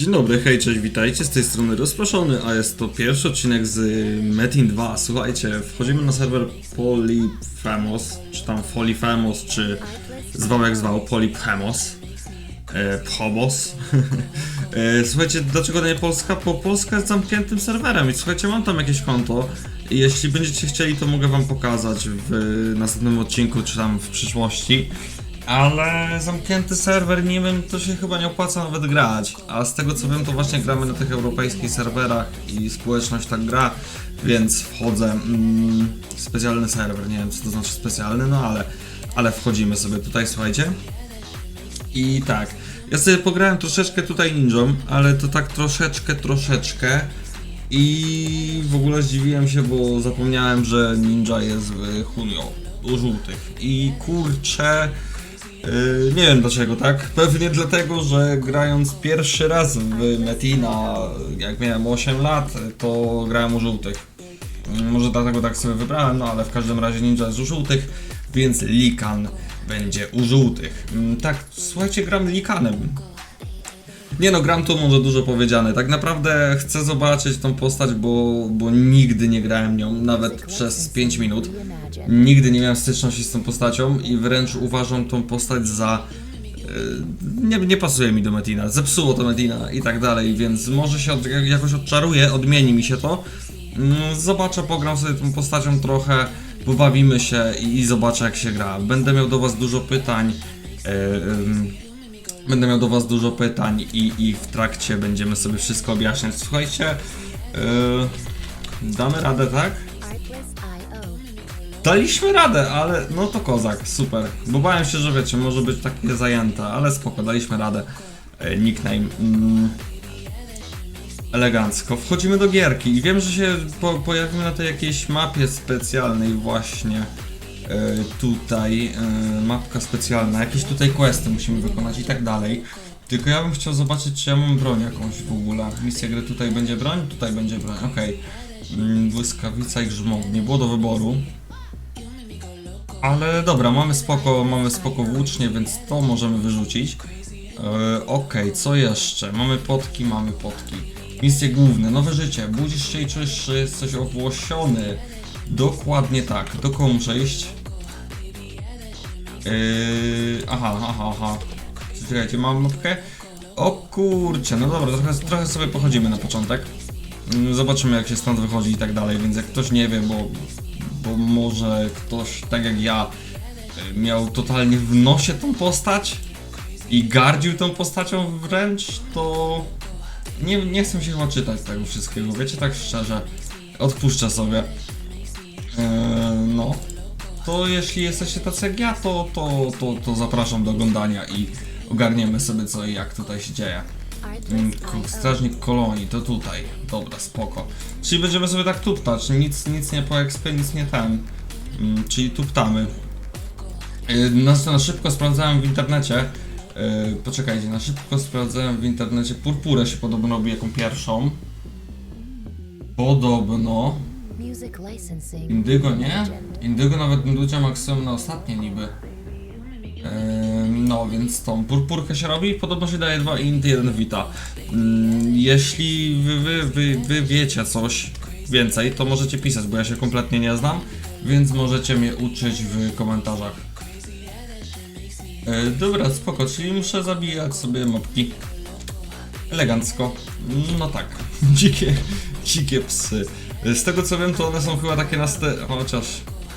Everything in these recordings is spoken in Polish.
Dzień dobry, hej, cześć, witajcie, z tej strony Rozproszony, a jest to pierwszy odcinek z Metin 2. Słuchajcie, wchodzimy na serwer Polyphemos, czy tam Folifemos, czy zwał jak zwał, Polyphemos, e, Phobos. e, słuchajcie, dlaczego nie Polska? Bo Polska jest zamkniętym serwerem i słuchajcie, mam tam jakieś konto i jeśli będziecie chcieli, to mogę wam pokazać w następnym odcinku, czy tam w przyszłości. Ale zamknięty serwer, nie wiem, to się chyba nie opłaca nawet grać. A z tego co wiem, to właśnie gramy na tych europejskich serwerach i społeczność tak gra, więc wchodzę. Mm, specjalny serwer, nie wiem co to znaczy specjalny, no ale, ale wchodzimy sobie tutaj, słuchajcie. I tak, ja sobie pograłem troszeczkę tutaj ninją, ale to tak troszeczkę, troszeczkę. I w ogóle zdziwiłem się, bo zapomniałem, że ninja jest w Hunio, u żółtych. I kurczę, yy, nie wiem dlaczego, tak? Pewnie dlatego, że grając pierwszy raz w Metina, jak miałem 8 lat, to grałem u żółtych. Mm, Może dlatego tak sobie wybrałem, no ale w każdym razie ninja jest u żółtych, więc Likan będzie u żółtych. Mm, Tak, słuchajcie, gram Likanem. Nie no, gram to może dużo powiedziane. Tak naprawdę chcę zobaczyć tą postać, bo, bo nigdy nie grałem nią, nawet przez 5 minut. Nigdy nie miałem styczności z tą postacią i wręcz uważam tą postać za... e, Nie, nie pasuje mi do Metina, zepsuło to Metina i tak dalej, więc może się od, jakoś odczaruje, odmieni mi się to. Mm, Zobaczę, pogram sobie tą postacią trochę, pobawimy się i, i zobaczę jak się gra. Będę miał do was dużo pytań. e, em, Będę miał do Was dużo pytań i, i w trakcie będziemy sobie wszystko objaśniać. Słuchajcie, yy, damy radę, tak? Daliśmy radę, ale no to kozak, super. Bo bałem się, że wiecie, może być takie zajęte, ale spoko, daliśmy radę. E, nickname. Mm, elegancko. Wchodzimy do gierki i wiem, że się po, pojawimy na tej jakiejś mapie specjalnej właśnie. E, tutaj e, mapka specjalna, jakieś tutaj questy musimy wykonać i tak dalej. Tylko ja bym chciał zobaczyć, czy ja mam broń jakąś w ogóle. Misja gry tutaj będzie broń, tutaj będzie broń, okej. Mm, Błyskawica i grzmot, nie było do wyboru. Ale dobra, mamy spoko, mamy spoko włócznie, więc to możemy wyrzucić. E, Okej, co jeszcze? Mamy potki, mamy potki. Misje główne, nowe życie. Budzisz się i czujesz, że jesteś owłosiony. Dokładnie tak. Do kogo muszę iść? Yy, aha, aha, aha. Czekajcie, mam mapkę? O kurczę, no dobra, trochę, trochę sobie pochodzimy na początek. Mm, Zobaczymy jak się stąd wychodzi i tak dalej, więc jak ktoś nie wie, bo, bo może ktoś, tak jak ja, y, miał totalnie w nosie tą postać i gardził tą postacią wręcz, to nie, nie chcę się chyba czytać tego wszystkiego, wiecie, tak szczerze, odpuszczę sobie. To jeśli jesteście tacy jak ja, to, to, to, to zapraszam do oglądania i ogarniemy sobie co i jak tutaj się dzieje. Mm, Strażnik kolonii, to tutaj. Dobra, spoko. Czyli będziemy sobie tak tuptać, nic, nic nie po expie, nic nie ten. Mm, Czyli tuptamy. Yy, Na, na szybko sprawdzałem w internecie. Yy, poczekajcie, na szybko sprawdzałem w internecie. Purpurę się podobno robi jaką pierwszą. Podobno. Indygo nie? Indygo nawet ludzie maksymalnie na ostatnie niby. No, więc tą purpurkę się robi, podobno się daje 2 int, 1 vita. Mm, jeśli wy, wy, wy, wy wiecie coś więcej, to możecie pisać, bo ja się kompletnie nie znam, więc możecie mnie uczyć w komentarzach. E, dobra, spoko, czyli muszę zabijać sobie mopki. Elegancko. No tak, dzikie, dzikie psy. Z tego co wiem, to one są chyba takie na chociaż,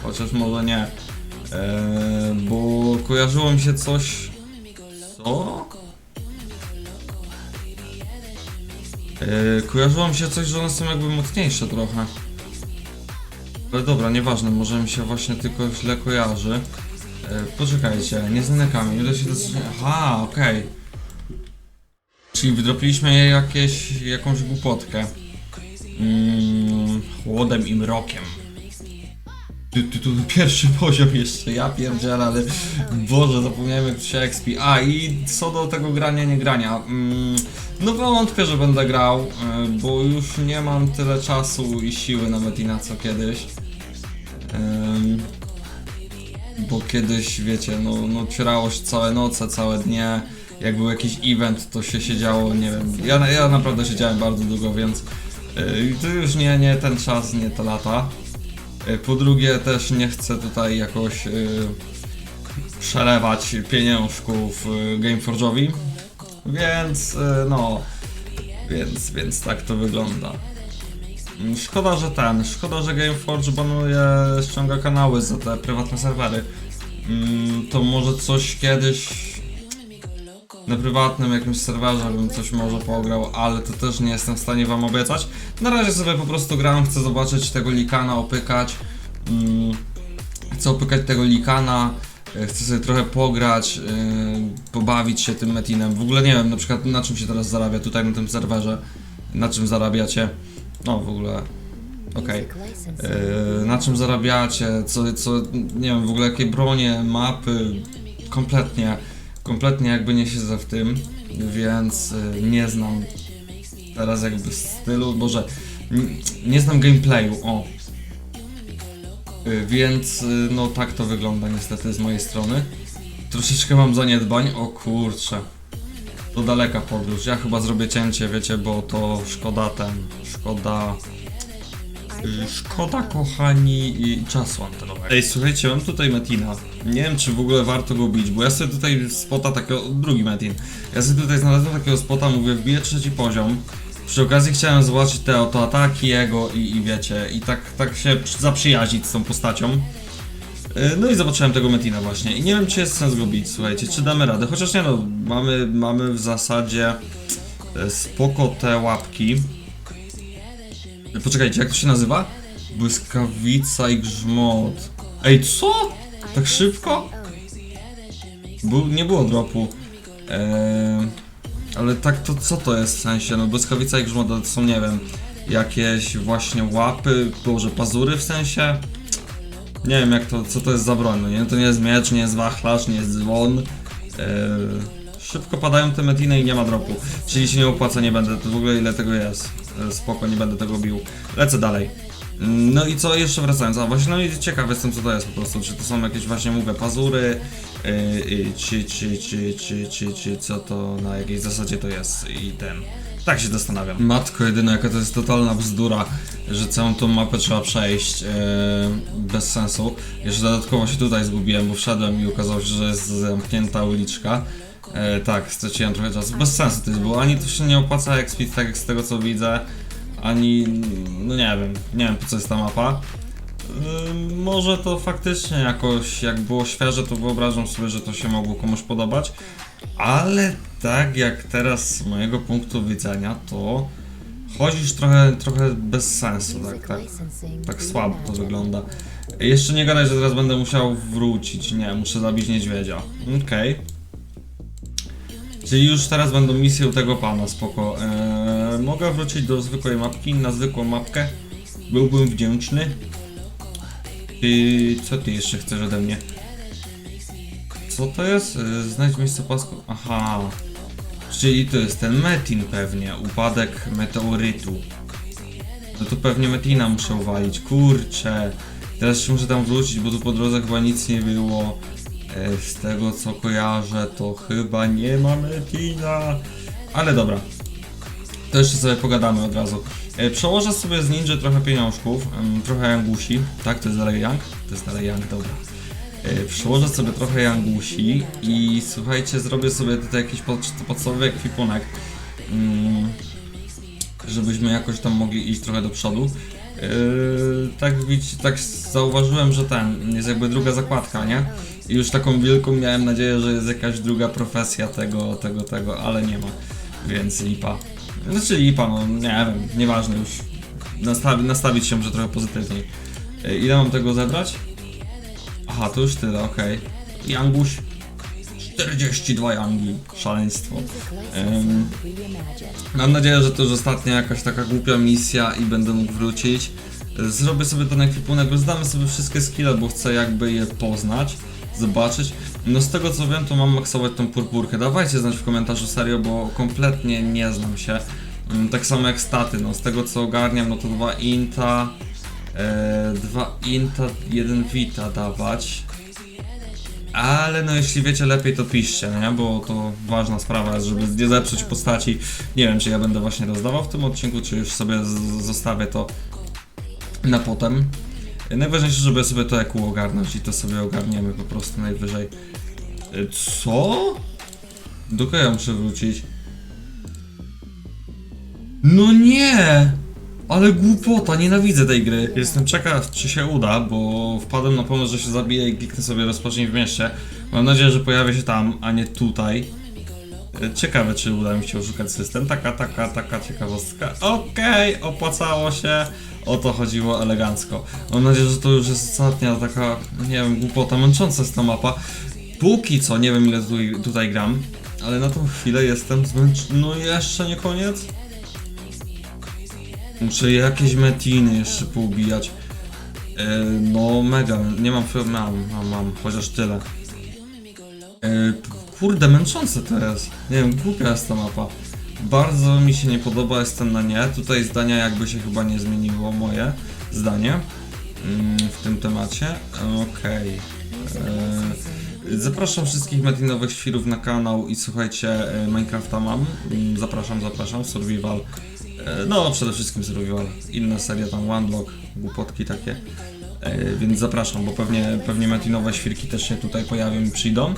chociaż może nie. Eee, bo kojarzyło mi się coś... Co? Eee, kojarzyło mi się coś, że one są jakby mocniejsze trochę. Ale dobra, nieważne, może mi się właśnie tylko źle kojarzy. Eee, poczekajcie, nieznany kamień, ile się. Aha, okej. Czyli wydropiliśmy jakieś, jakąś głupotkę. Mm, chłodem i mrokiem. Tu, tu, pierwszy poziom jeszcze, ja pierdzielę, ale Boże, zapomniałem jak się expi. A i co do tego grania, nie grania. Mm, no wątpię, że będę grał, y, bo już nie mam tyle czasu i siły na Metina co kiedyś. Bo kiedyś, wiecie, no, no się całe noce, całe dnie. jak był jakiś event, to się siedziało, nie wiem, ja, ja naprawdę siedziałem bardzo długo, więc to już nie, nie ten czas, nie te lata. Yy, po drugie też nie chcę tutaj jakoś yy, przelewać pieniążków yy, Gameforge'owi, więc yy, no, więc, więc tak to wygląda. Mm, Szkoda, że ten, szkoda, że Gameforge banuje, ściąga kanały za te prywatne serwery. Mm, To może coś kiedyś na prywatnym jakimś serwerze bym coś może pograł, ale to też nie jestem w stanie wam obiecać. Na razie sobie po prostu gram, chcę zobaczyć tego likana, opykać. Mm, Chcę opykać tego likana, e, chcę sobie trochę pograć, yy, pobawić się tym metinem. W ogóle nie wiem na przykład na czym się teraz zarabia tutaj na tym serwerze. Na czym zarabiacie? No w ogóle. Okej. Yy, na czym zarabiacie, co, co, nie wiem, w ogóle jakie bronie, mapy, kompletnie, kompletnie jakby nie siedzę w tym, więc yy, nie znam teraz jakby stylu, boże, nie znam gameplayu, o. Yy, więc yy, no tak to wygląda niestety z mojej strony. Troszeczkę mam zaniedbań, o kurczę. Do daleka podróż, ja chyba zrobię cięcie, wiecie, bo to szkoda ten, szkoda... Y, Szkoda kochani czasu antenowego. Ej, słuchajcie, mam tutaj Metina. Nie wiem, czy w ogóle warto go bić, bo ja sobie tutaj spota takiego, drugi Metin. Ja sobie tutaj znalazłem takiego spota, mówię, wbiję trzeci poziom. Przy okazji chciałem zobaczyć te oto ataki jego i, i wiecie, i tak, tak się przy- zaprzyjaźnić z tą postacią. Y, No i zobaczyłem tego Metina właśnie i nie wiem, czy jest sens go bić, słuchajcie, czy damy radę. Chociaż nie no, mamy, mamy w zasadzie e, spoko te łapki. Poczekajcie, jak to się nazywa? Błyskawica i grzmot. Ej, co? Tak szybko? Nie było dropu. Eee, ale tak to co to jest w sensie? No błyskawica i grzmot to są, nie wiem, jakieś właśnie łapy, może pazury w sensie? Nie wiem jak to, co to jest za broń, no nie? To nie jest miecz, nie jest wachlarz, nie jest dzwon. Eee, szybko padają te metiny i nie ma dropu. Czyli się nie opłaca, nie będę, to w ogóle ile tego jest. Eee, Spoko, nie będę tego bił. Lecę dalej. No i co jeszcze wracając, a właśnie no i ciekaw jestem co to jest po prostu, czy to są jakieś właśnie mówię pazury, yy, czy, czy, czy, czy, czy, czy co to, na jakiej zasadzie to jest i ten. Tak się zastanawiam. Matko jedyna, jaka to jest totalna bzdura, że całą tą mapę trzeba przejść yy, bez sensu. Jeszcze dodatkowo się tutaj zgubiłem, bo wszedłem i okazało się, że jest zamknięta uliczka. E, tak, straciłem trochę czasu. Bez sensu to jest było. Ani to się nie opłaca jak speed, tak jak z tego co widzę, ani. No nie wiem, nie wiem po co jest ta mapa. Ym, może to faktycznie jakoś, jak było świeże, to wyobrażam sobie, że to się mogło komuś podobać. Ale tak jak teraz z mojego punktu widzenia, to chodzisz trochę, trochę bez sensu, tak, tak, tak słabo to wygląda. Jeszcze nie gadaj, że teraz będę musiał wrócić. Nie, muszę zabić niedźwiedzia. Okej. Czyli już teraz będą misje u tego pana, spoko. Eee, mogę wrócić do zwykłej mapki, na zwykłą mapkę. Byłbym wdzięczny. Ty, co ty jeszcze chcesz ode mnie? Co to jest? Eee, Znajdź miejsce pasku. Aha. Czyli to jest ten Metin pewnie, upadek meteorytu. No to pewnie Metina muszę uwalić, kurczę. Teraz się muszę tam wrócić, bo tu po drodze chyba nic nie było. E, Z tego co kojarzę, to chyba nie ma Metina. Ale dobra. To jeszcze sobie pogadamy od razu. E, Przełożę sobie z Ninja trochę pieniążków, trochę Yangusi. Tak, to jest dalej Yang? To jest dalej Yang, dobra. E, Przełożę sobie trochę Yangusi i słuchajcie, zrobię sobie tutaj jakiś pod, podstawowy ekwipunek. Mm, żebyśmy jakoś tam mogli iść trochę do przodu. Tak, tak zauważyłem, że ten jest jakby druga zakładka, nie? Już taką wielką miałem nadzieję, że jest jakaś druga profesja tego, tego, tego, ale nie ma. Więc lipa. Znaczy lipa, no nie wiem, nieważne już. Nastawi, nastawić się może trochę pozytywniej. Yy, ile mam tego zebrać? Aha, to już tyle, okej. Yanguś. 42 Yangi. Szaleństwo. Em, Mam nadzieję, że to już ostatnia jakaś taka głupia misja i będę mógł wrócić. Zrobię sobie ten ekwipunek, rozdamy sobie wszystkie skille, bo chcę jakby je poznać, zobaczyć. No z tego co wiem, to mam maksować tą purpurkę. Dawajcie znać w komentarzu serio, bo kompletnie nie znam się. Mm, Tak samo jak staty, no z tego co ogarniam, no to dwa inta, e, dwa inta, jeden vita dawać. Ale no jeśli wiecie lepiej to piszcie, nie? Bo to ważna sprawa jest, żeby nie zepsuć postaci. Nie wiem czy ja będę właśnie rozdawał w tym odcinku, czy już sobie zostawię to na potem. Najważniejsze, żeby sobie to jak ogarnąć i to sobie ogarniemy po prostu najwyżej. Y, Co? Do kogo ja muszę wrócić? No nie! Ale głupota, nienawidzę tej gry. Jestem ciekaw, czy się uda, bo wpadłem na pomysł, że się zabije i kliknę sobie rozpocznij w mieście. Mam nadzieję, że pojawię się tam, a nie tutaj. E, Ciekawe, czy uda mi się oszukać system. Taka, taka, taka ciekawostka. Okej, opłacało się. O to chodziło elegancko. Mam nadzieję, że to już jest ostatnia taka, nie wiem, głupota, męcząca jest ta mapa. Póki co, nie wiem ile tutaj, tutaj gram, ale na tą chwilę jestem zmęczony. No jeszcze nie koniec? Muszę jakieś metiny jeszcze poubijać. E, no mega, nie mam, mam, mam, mam, chociaż tyle. E, kurde, męczące to jest. Nie wiem, głupia jest ta mapa. Bardzo mi się nie podoba, jestem na nie. Tutaj zdania jakby się chyba nie zmieniło, moje zdanie mm, w tym temacie. Okej. E, Zapraszam wszystkich metinowych świrów na kanał i słuchajcie, e, Minecrafta mam. Mm, Zapraszam, zapraszam, survival. E, No, przede wszystkim survival. Inne serie tam, one block, głupotki takie. Więc zapraszam, bo pewnie, pewnie metinowe świrki też się tutaj pojawią i przyjdą.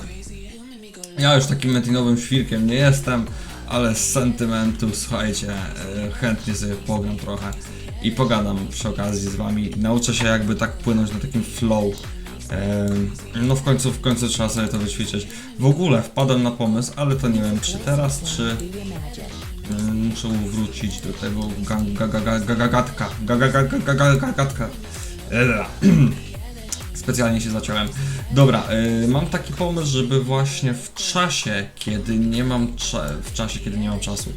Ja już takim metinowym świrkiem nie jestem, ale z sentymentu, słuchajcie, e, chętnie sobie pogram trochę i pogadam przy okazji z wami. Nauczę się jakby tak płynąć na takim flow. No w końcu, w końcu trzeba sobie to wyćwiczyć. W ogóle wpadłem na pomysł, ale to nie wiem czy teraz, czy muszę wrócić do tego ga- ga- ga- ga- ga- gagatka. Ga- ga- ga- ga- ga- ga- gagatka. Specjalnie się zaciąłem. Dobra, y, mam taki pomysł, żeby właśnie w czasie, kiedy nie mam cza- w czasie, kiedy nie mam czasu,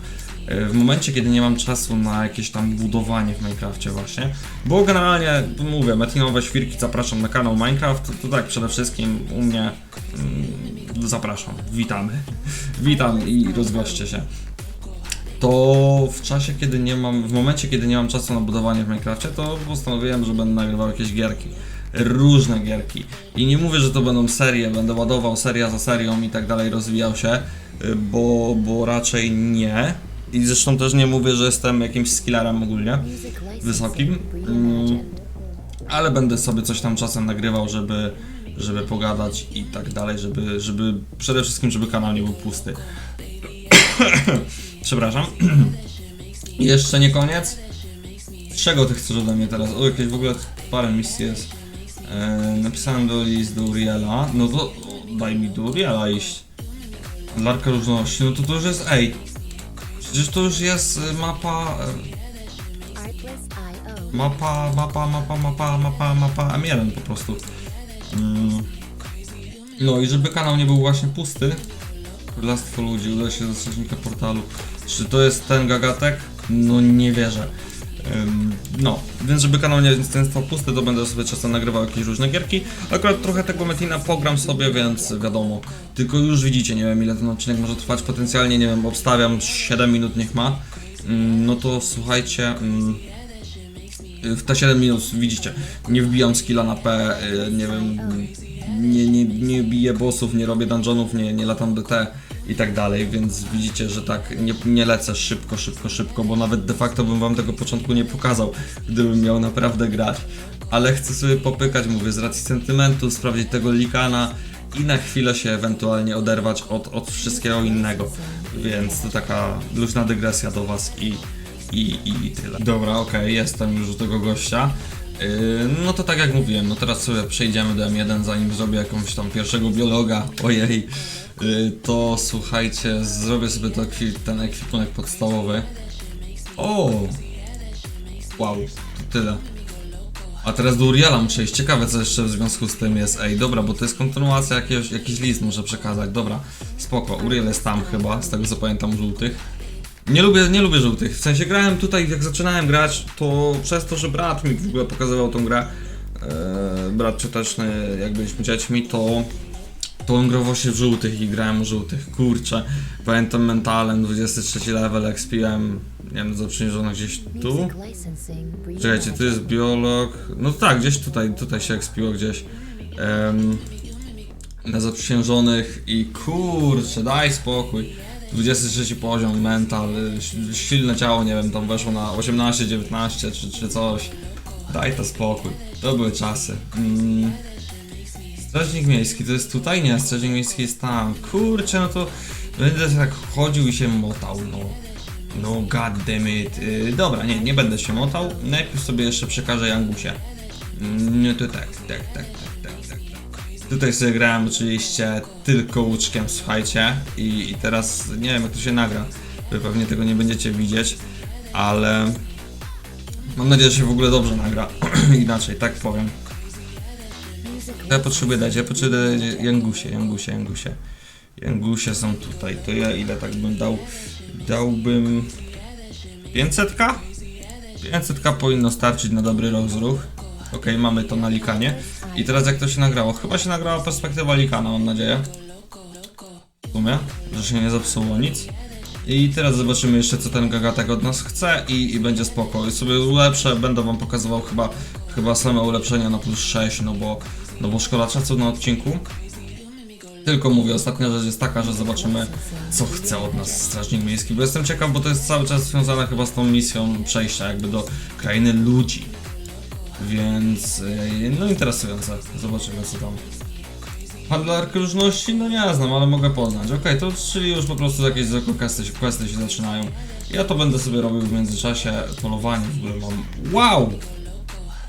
y, w momencie, kiedy nie mam czasu na jakieś tam budowanie w Minecrafcie właśnie, bo generalnie, mówię, metinowe świrki zapraszam na kanał Minecraft, to, tak przede wszystkim u mnie mm, zapraszam, witamy, witam i rozgoście się to w czasie, kiedy nie mam, w momencie, kiedy nie mam czasu na budowanie w Minecrafcie, to postanowiłem, że będę nagrywał jakieś gierki. Różne gierki. I nie mówię, że to będą serie, będę ładował seria za serią i tak dalej, rozwijał się, y, bo, bo raczej nie. I zresztą też nie mówię, że jestem jakimś skillerem ogólnie, wysokim. Mm, ale będę sobie coś tam czasem nagrywał, żeby, żeby pogadać i tak dalej, żeby, żeby przede wszystkim, żeby kanał nie był pusty. Przepraszam. Jeszcze nie koniec. Czego ty chcesz ode mnie teraz? O, jakieś w ogóle parę misji jest. E, napisałem do list do Uriela. No to daj mi do Uriela iść. Larka różności, no to to już jest ej. Przecież to już jest e, mapa. E, mapa, mapa, mapa, mapa, mapa, mapa M1 po prostu. Mm. No i żeby kanał nie był właśnie pusty, Królestwo ludzi, uda się do strażnika portalu. Czy to jest ten gagatek? No nie wierzę. No, więc żeby kanał nie stał pusty, to będę sobie czasem nagrywał jakieś różne gierki. Akurat trochę tego Metina pogram sobie, więc wiadomo. Tylko już widzicie, nie wiem ile ten odcinek może trwać. Potencjalnie, nie wiem, obstawiam 7 minut niech ma. Ym, no to słuchajcie. ym, w te 7 minut widzicie, nie wbijam skilla na P, y, nie wiem, nie, nie, nie biję bossów, nie robię dungeonów, nie, nie latam DT i tak dalej, więc widzicie, że tak nie, nie lecę szybko, szybko, szybko, bo nawet de facto bym wam tego początku nie pokazał, gdybym miał naprawdę grać. Ale chcę sobie popykać, mówię, z racji sentymentu, sprawdzić tego likana i na chwilę się ewentualnie oderwać od, od wszystkiego innego. Więc to taka luźna dygresja do was i i, i tyle. Dobra, okej, jestem już u tego gościa. Yy, no to tak jak mówiłem, no teraz sobie przejdziemy do M1, zanim zrobię jakąś tam pierwszego biologa, ojej, to słuchajcie, zrobię sobie to, ten ekwipunek podstawowy. O! Wow, to tyle. A teraz do Uriela muszę iść. Ciekawe co jeszcze w związku z tym jest. Ej, dobra, bo to jest kontynuacja jakiegoś, jakiś list muszę przekazać. Dobra, spoko. Uriel jest tam chyba, z tego co pamiętam żółtych. Nie lubię, nie lubię żółtych. W sensie grałem tutaj, jak zaczynałem grać, to przez to, że brat mi w ogóle pokazywał tą grę, e, brat cioteczny, jak byliśmy dziećmi, to grał właśnie w żółtych i grałem u żółtych. Kurczę, pamiętam mentalem 23 level, expiłem, nie wiem, zaprzężono gdzieś tu. Czekajcie, tu jest biolog. No tak, gdzieś tutaj, tutaj się ekspiło gdzieś. Em, na zaprzysiężonych i kurczę, daj spokój. 23 poziom, mental, y, silne ciało, nie wiem, tam weszło na 18, 19 czy, czy coś. Daj to spokój. To były czasy. Mm. Strażnik miejski to jest tutaj? Nie, strażnik miejski jest tam. Kurczę, no to będę tak chodził i się motał, no. No god damn it. Yy, dobra, nie, nie będę się motał. Najpierw sobie jeszcze przekażę Jangusie. Mm, No to tak, tak, tak, tak, tak, tak. tak. Tutaj sobie grałem oczywiście tylko łuczkiem, słuchajcie. I, I teraz nie wiem jak to się nagra. Wy pewnie tego nie będziecie widzieć, ale mam nadzieję, że się w ogóle dobrze nagra. Inaczej, tak powiem. Ja potrzebuję dać, ja potrzebuję dać Jangusie, Jangusie, Jangusie. Jangusie są tutaj, to ja ile tak bym dał? Dałbym 500k? 500k powinno starczyć na dobry rozruch. Okej, mamy to na likanie. I teraz jak to się nagrało? Chyba się nagrała perspektywa likana, mam nadzieję. W sumie, że się nie zepsuło nic. I teraz zobaczymy jeszcze co ten gagatek od nas chce i, i będzie spoko. I sobie ulepszę, będę wam pokazywał chyba, chyba same ulepszenia na plus 6, no bo, no bo szkoda czasu na odcinku. Tylko mówię, ostatnia rzecz jest taka, że zobaczymy co chce od nas Strażnik Miejski, bo jestem ciekaw, bo to jest cały czas związane chyba z tą misją przejścia jakby do krainy ludzi. Więc, yy, no interesujące, zobaczymy co tam. Handlarkę różności? No nie znam, ale mogę poznać. Okej, to czyli już po prostu jakieś zwykłe questy, questy się zaczynają. Ja to będę sobie robił w międzyczasie, polowanie w ogóle mam. Wow!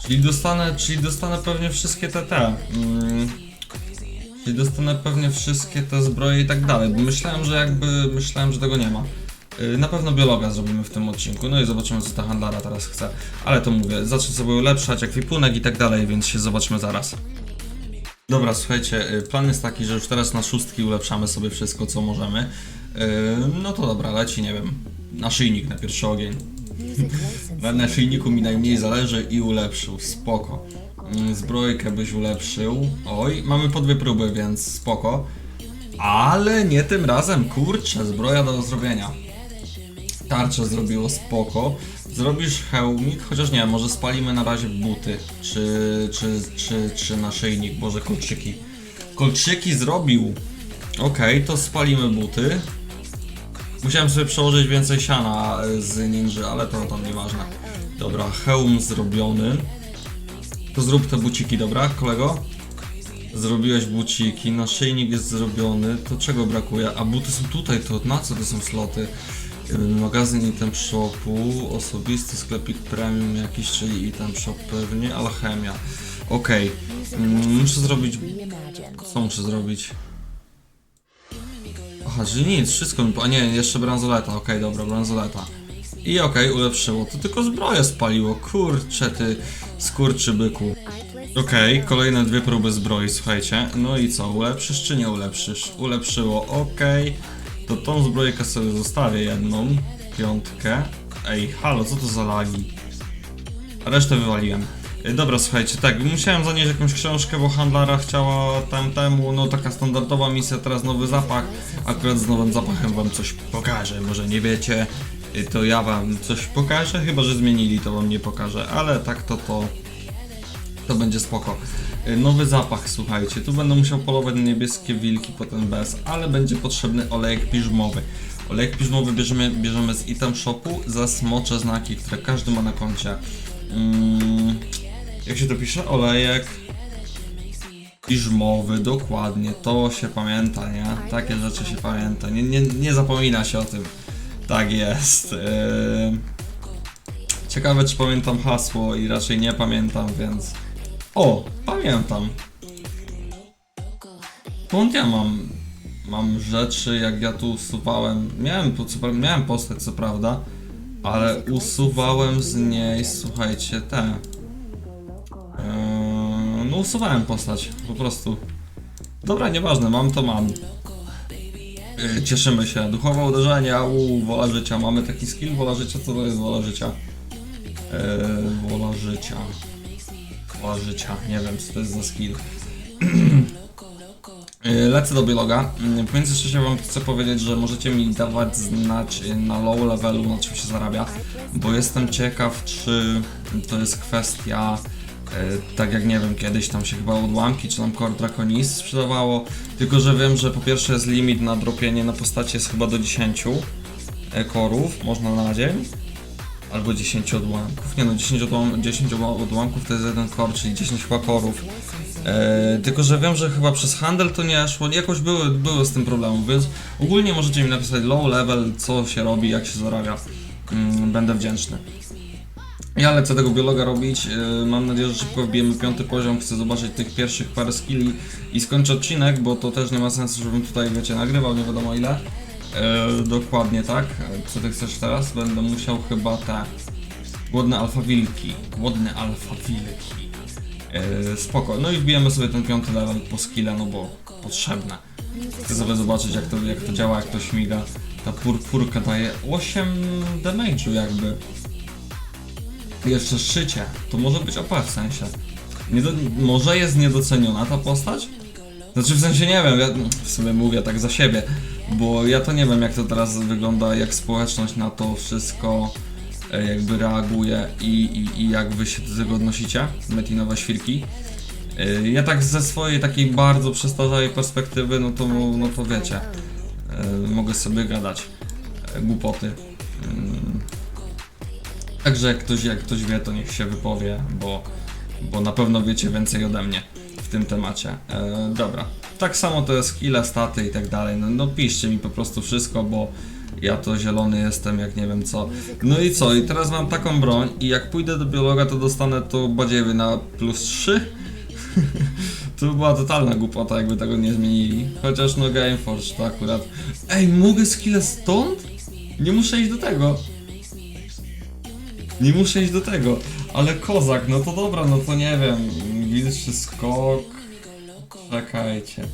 Czyli dostanę, czyli dostanę pewnie wszystkie te te. Mm, czyli dostanę pewnie wszystkie te zbroje i tak dalej, bo myślałem, że jakby, myślałem, że tego nie ma. Yy, Na pewno biologa zrobimy w tym odcinku, no i zobaczymy co ta handlara teraz chce. Ale to mówię, zacznę sobie ulepszać ekwipunek i tak dalej, więc się zobaczymy zaraz. Dobra, słuchajcie, y, plan jest taki, że już teraz na szóstki ulepszamy sobie wszystko, co możemy. Yy, No to dobra, leci, nie wiem, naszyjnik na pierwszy ogień. Na naszyjniku mi najmniej zależy i ulepszył, spoko. Mm, Zbrojkę byś ulepszył. Oj, mamy po dwie próby, więc spoko. Ale nie tym razem, kurczę, zbroja do zrobienia. Tarczę zrobiło spoko. Zrobisz hełmik, chociaż nie, może spalimy na razie buty, czy, czy, czy, czy naszyjnik, boże kolczyki. Kolczyki zrobił. Okej, to spalimy buty. Musiałem sobie przełożyć więcej siana e, z ninja, ale to tam nieważne. Dobra, hełm zrobiony. To zrób te buciki, dobra, kolego? Zrobiłeś buciki, naszyjnik jest zrobiony, to czego brakuje? A buty są tutaj, to na co to są sloty? Yy, Magazyn item shopu, osobisty sklepik premium jakiś, czyli item shop pewnie, alchemia. Okej, mm, muszę zrobić... Co muszę zrobić? Aha, czyli nic, wszystko mi... po- A nie, jeszcze bransoleta, okej, dobra, bransoleta. I okej, ulepszyło, to tylko zbroję spaliło, kurcze ty, skurczy byku. Okej, kolejne dwie próby zbroi, słuchajcie. No i co, ulepszysz czy nie ulepszysz? Ulepszyło, okej. To tą zbrojkę sobie zostawię jedną, piątkę. Ej, halo, co to za lagi? Resztę wywaliłem. Y, Dobra, słuchajcie, tak, musiałem zanieść jakąś książkę, bo handlara chciała tam temu, no taka standardowa misja, teraz nowy zapach. Akurat z nowym zapachem wam coś pokażę, może nie wiecie, y, to ja wam coś pokażę, chyba że zmienili, to wam nie pokażę, ale tak to to to będzie spoko. Y, Nowy zapach, słuchajcie, tu będę musiał polować na niebieskie wilki, potem bez, ale będzie potrzebny olejek piżmowy. Olejek piżmowy bierzemy, bierzemy z item shopu za smocze znaki, które każdy ma na koncie. Mm, jak się to pisze? Olejek piżmowy, dokładnie, to się pamięta, nie? Takie rzeczy się pamięta, nie, nie, nie zapomina się o tym. Tak jest. Yy... Ciekawe, czy pamiętam hasło i raczej nie pamiętam, więc. O, pamiętam. Skąd ja mam. Mam rzeczy, jak ja tu usuwałem. Miałem, miałem postać, co prawda, ale usuwałem z niej, słuchajcie, te. Eee, no, usuwałem postać, po prostu. Dobra, nieważne, mam to mam. Yy, Cieszymy się. Duchowe uderzenia, u wola życia. Mamy taki skill, wola życia, co to jest wola życia? Eee, wola życia. Wola życia, nie wiem co to jest za skill. Eee, Lecę do biologa. Mm, W międzyczasie wam chcę powiedzieć, że możecie mi dawać znać na low levelu, na czym się zarabia, bo jestem ciekaw, czy to jest kwestia tak jak nie wiem, kiedyś tam się chyba odłamki czy tam Core Draconis sprzedawało. Tylko, że wiem, że po pierwsze jest limit na dropienie na postaci jest chyba do 10 e, korów, można na dzień. Albo 10 odłamków. Nie no, 10, odłam 10 odła- odłamków to jest jeden core, czyli 10 chyba korów. E, tylko, że wiem, że chyba przez handel to nie szło, jakoś były, były z tym problemy, więc ogólnie możecie mi napisać low level, co się robi, jak się zarabia. Mm, będę wdzięczny. Ja lecę tego biologa robić, e, mam nadzieję, że szybko wbijemy piąty poziom, chcę zobaczyć tych pierwszych parę skilli i skończę odcinek, bo to też nie ma sensu, żebym tutaj, wiecie, nagrywał nie wiadomo ile. E, dokładnie tak. Co ty chcesz teraz? Będę musiał chyba te głodne alfa wilki. Głodne alfa wilki. E, spoko. No i wbijemy sobie ten piąty level po skilla, no bo potrzebne. Chcę sobie zobaczyć jak to, jak to działa, jak to śmiga. Ta purpurka daje 8 damage'u jakby. Jeszcze szycie. To może być OP w sensie. Może jest niedoceniona ta postać? Znaczy w sensie nie wiem, ja w sumie mówię tak za siebie, bo ja to nie wiem jak to teraz wygląda, jak społeczność na to wszystko e, jakby reaguje i, i, i jak wy się do tego odnosicie, metinowe świrki. E, Ja tak ze swojej takiej bardzo przestarzałej perspektywy, no to, no to wiecie, e, mogę sobie gadać głupoty. Także jak ktoś, jak ktoś wie, to niech się wypowie, bo, bo na pewno wiecie więcej ode mnie w tym temacie. E, dobra, tak samo to jest ile staty i tak dalej. No, no piszcie mi po prostu wszystko, bo ja to zielony jestem, jak nie wiem co. No i co, i teraz mam taką broń i jak pójdę do biologa, to dostanę to badziewy na plus 3. to by była totalna głupota, jakby tego nie zmienili. Chociaż no Gameforge to akurat... Ej, mogę skillę stąd? Nie muszę iść do tego. Nie muszę iść do tego, ale kozak, no to dobra, no to nie wiem, wilczy skok, czekajcie,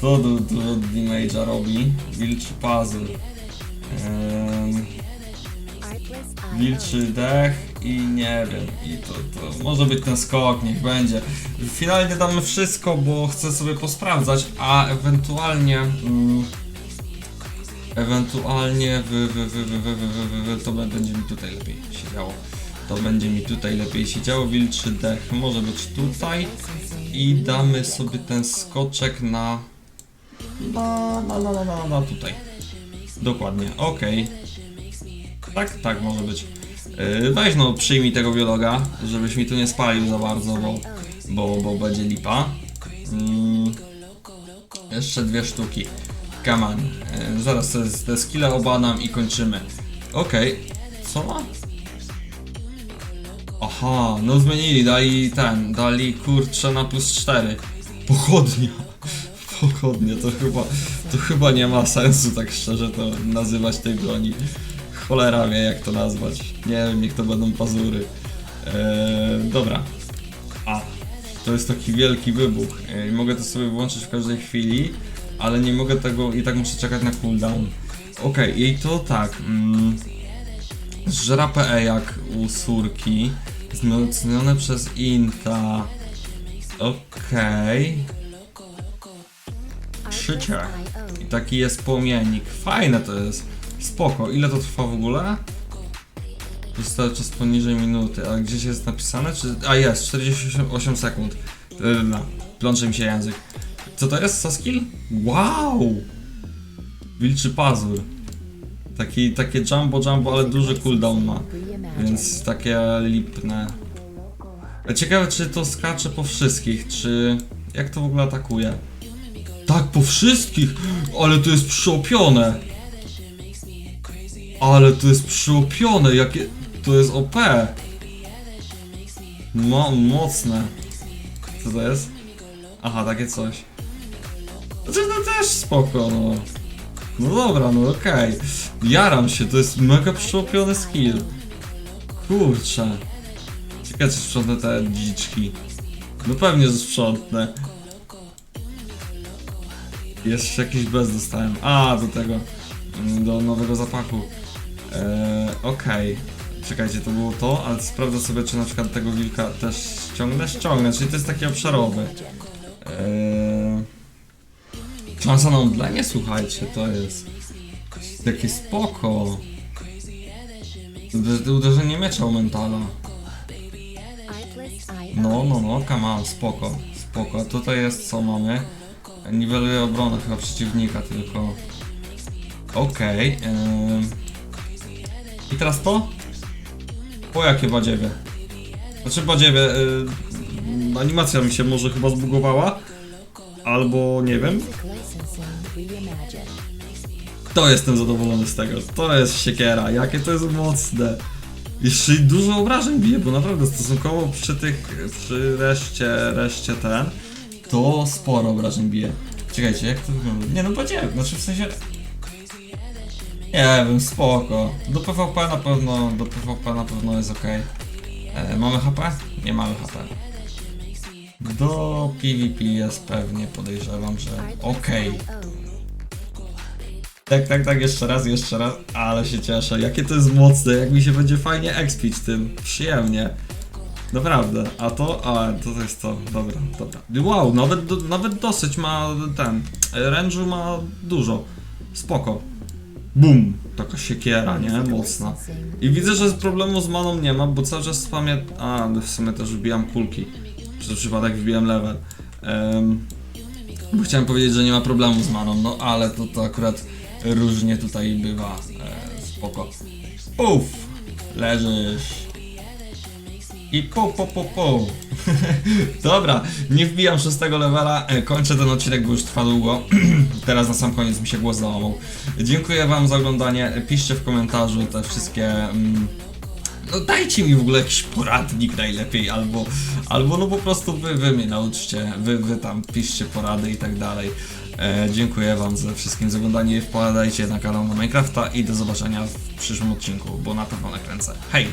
to do, do damage'a robi, wilczy puzzle, wilczy dech i nie wiem, i to, to może być ten skok, niech będzie. Finalnie damy wszystko, bo chcę sobie posprawdzać, a ewentualnie... Mm, ewentualnie w, w, w, w, w, w, w, to będzie mi tutaj lepiej siedziało. To będzie mi tutaj lepiej siedziało, wilczy dech może być tutaj i damy sobie ten skoczek na, na, na, na, na, na, na tutaj. Dokładnie, ok. Tak, tak może być. Yy, weź no przyjmij tego biologa, żebyś mi tu nie spalił za bardzo, bo, bo, bo będzie lipa. Yy, jeszcze dwie sztuki. Come on. Zaraz te, skille obanam i kończymy. Okej. Co ma? Aha, no zmienili, dali ten, dali kurczę na plus 4. Pochodnia. Pochodnia, to chyba, to chyba nie ma sensu tak szczerze to nazywać tej broni. Cholera wie jak to nazwać. Nie wiem, niech to będą pazury. Eee, dobra. A, to jest taki wielki wybuch. Eee, mogę to sobie włączyć w każdej chwili, ale nie mogę tego i tak muszę czekać na cooldown. Okej, i to tak. Mm, Żera PE jak u Surki. Wzmocnione przez Inta. Okej. Szycie. I taki jest płomiennik. Fajne to jest. Spoko. Ile to trwa w ogóle? Zostały czas poniżej minuty. A gdzieś jest napisane? Czy... A jest, 48 sekund. Plącze mi się język. Co to jest za skill? Wow! Wilczy pazur. Taki, takie jumbo jumbo, ale duży cooldown ma. Więc takie lipne. Ciekawe czy to skacze po wszystkich, czy... Jak to w ogóle atakuje? Tak, po wszystkich! Ale to jest przyopione! Ale to jest przyopione, jakie... To jest OP! Mo mocne. Co to jest? Aha, takie coś. To, to też spoko, no. No dobra, no okej. Jaram się, to jest mega przyopiony skill. Kurczę. Ciekawe czy sprzątnę te dziczki. No pewnie, że sprzątnę. Jeszcze jakiś bez dostałem. A, do tego. mm, Do nowego zapachu. Eee, okej. Czekajcie, to było to, ale sprawdzę sobie, czy na przykład tego wilka też ściągnę. Ściągnę, czyli to jest taki obszarowy. Eee... Szansa na omdlenie, słuchajcie, to jest takie spoko. Uder- Uderzenie miecza u mentala. No, no, no, on, spoko, spoko. Tutaj jest co mamy? Niweluje obronę chyba przeciwnika tylko. Okej. ym. I teraz to? Po jakie badziewie? Znaczy badziewie, y, animacja mi się może chyba zbugowała. Albo nie wiem. To jestem zadowolony z tego. To jest siekiera, jakie to jest mocne. Jeszcze dużo obrażeń bije, bo naprawdę stosunkowo przy tych, przy reszcie, reszcie ten, to sporo obrażeń bije. Czekajcie, jak to wygląda? Nie no, badziewie, znaczy w sensie... Nie wiem, spoko. Do PvP na pewno, do PvP na pewno jest ok. E, mamy HP? Nie mamy HP. Do PvP jest pewnie, podejrzewam, że okej. Tak, tak, tak, jeszcze raz, jeszcze raz, ale się cieszę. Jakie to jest mocne, jak mi się będzie fajnie expić tym. Przyjemnie. Naprawdę. A to, a to jest to. Dobra, dobra. Wow, nawet, do, nawet dosyć ma ten. Range'u ma dużo. Spoko. Bum! Taka siekiera, nie? Mocna. I widzę, że problemu z maną nie ma, bo cały czas spamię... A, w sumie też wbijam kulki. Przez przypadek wbijam level. Em, bo chciałem powiedzieć, że nie ma problemu z maną, no ale to, to akurat różnie tutaj bywa. E, spoko. Uff! Leżysz. I po, po, po, po. Dobra, nie wbijam szóstego levela, e, kończę ten odcinek, bo już trwa długo. Teraz na sam koniec mi się głos załamał. Dziękuję wam za oglądanie, piszcie w komentarzu te wszystkie... Mm, no dajcie mi w ogóle jakiś poradnik najlepiej, albo, albo no po prostu wy, wy mnie nauczcie, wy, wy tam piszcie porady i tak dalej. E, dziękuję wam za wszystkim za oglądanie, wpadajcie na kanał na Minecrafta i do zobaczenia w przyszłym odcinku, bo na pewno nakręcę. Hej!